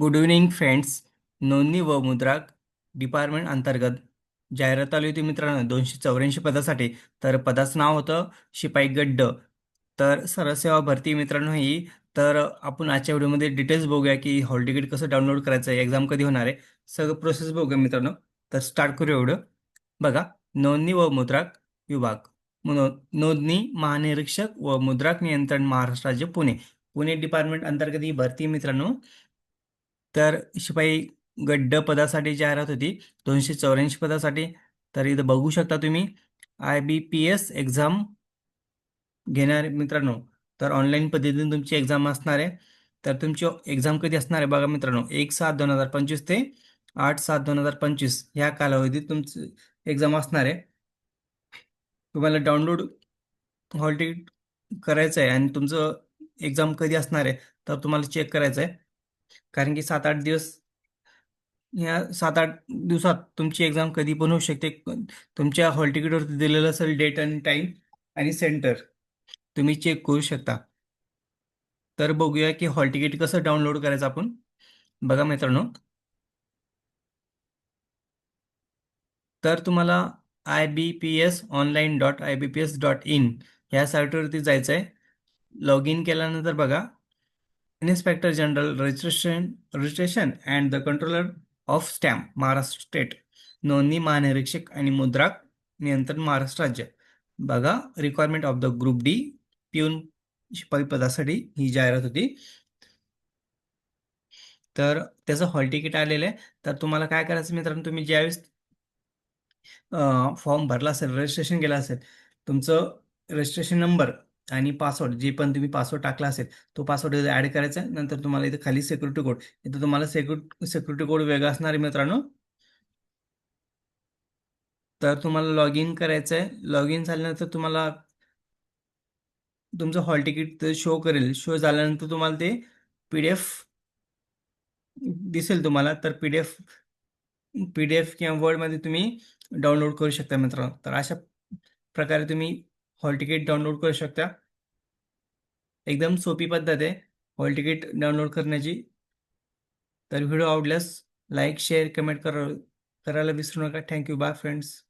Good evening friends नोंदणी व मुद्राक डिपार्टमेंट अंतर्गत जाहिरात आली होती मित्रांनो दोनशे चौऱ्याऐंशी पदासाठी. तर पदाचं नाव होतं शिपाई गड्ड. तर सरसेवा भरती मित्रांनो ही. तर आपण आजच्या व्हिडिओमध्ये डिटेल्स बघूया की हॉल तिकीट कसं डाउनलोड करायचं आहे एक्झाम कधी होणार आहे. सगळं प्रोसेस बघूया मित्रांनो. तर स्टार्ट करूया एवढं. बघा नोंदणी व मुद्राक विभाग. नो नोंदणी महानिरीक्षक व मुद्राक नियंत्रण महाराष्ट्र राज्य पुणे. पुणे डिपार्टमेंट अंतर्गत ही भरती मित्रांनो. तर शिपाई गड्ड पदासाठी जाहिरात होती. दोनशे चौऱ्याऐंशी पदासाठी. तर इथं बघू शकता तुम्ही. I B P S exam घेणारे मित्रांनो. तर ऑनलाईन पद्धतीने तुमची एक्झाम असणार आहे. तर तुमची एक्झाम कधी असणार आहे बघा मित्रांनो. एक सात दोन हजार पंचवीस ते आठ सात दोन हजार पंचवीस ह्या कालावधीत तुमची एक्झाम असणार आहे. तुम्हाला डाउनलोड हॉल तिकीट करायचं आहे आणि तुमचं एक्झाम कधी असणार आहे तर तुम्हाला चेक करायचं आहे. कारण की सात आठ दिवस ह्या सात आठ दिवसात तुमची एक्झाम कधी पण होऊ शकते. तुमच्या हॉल तिकीटवरती दिलेलं असेल डेट आणि टाईम आणि सेंटर तुम्ही चेक करू शकता. तर बघूया की हॉल तिकीट कसं डाउनलोड करायचं आपण. बघा मित्रांनो. तर तुम्हाला I B P S online dot I B P S dot in ह्या साईटवरती जायचं आहे लॉग इन केल्यानंतर बघा. Inspector general registration registration and the controller of stamp Maharashtra state नोंदणी महानिरीक्षक आणि मुद्राक नियंत्रण महाराष्ट्र राज्य बघा requirement of the group D peon शिपाई पदासाठी ही जाहिरात होती तर त्याचं हॉल तिकीट आलेलं आहे. तर तुम्हाला काय करायचं मित्रांनो तुम्ही ज्यावेळेस फॉर्म भरला असेल रजिस्ट्रेशन केलं असेल तुमचं रजिस्ट्रेशन नंबर आणि पासवर्ड जे पण तुम्ही पासवर्ड टाकला असेल तो पासवर्ड इथे ॲड करायचा आहे. नंतर तुम्हाला इथे खाली सेक्युरिटी कोड इथं तुम्हाला सेक्यु सिक्युरिटी कोड वेगळा असणार आहे मित्रांनो. तर तुम्हाला लॉग इन करायचं आहे. लॉग इन झाल्यानंतर तुम्हाला तुमचं हॉल तिकीट शो करेल. शो झाल्यानंतर तुम्हाला ते पी डी एफ दिसेल तुम्हाला. तर P D F P D F किंवा वर्डमध्ये तुम्ही डाउनलोड करू शकता मित्रांनो. तर अशा प्रकारे तुम्ही हॉल तिकीट डाउनलोड करू शकता. एकदम सोपी पद्धत आहे हॉल तिकीट डाउनलोड करण्याची. तर व्हिडिओ आवडल्यास लाईक शेअर कमेंट करा करायला विसरू नका. Thank you. Bye friends.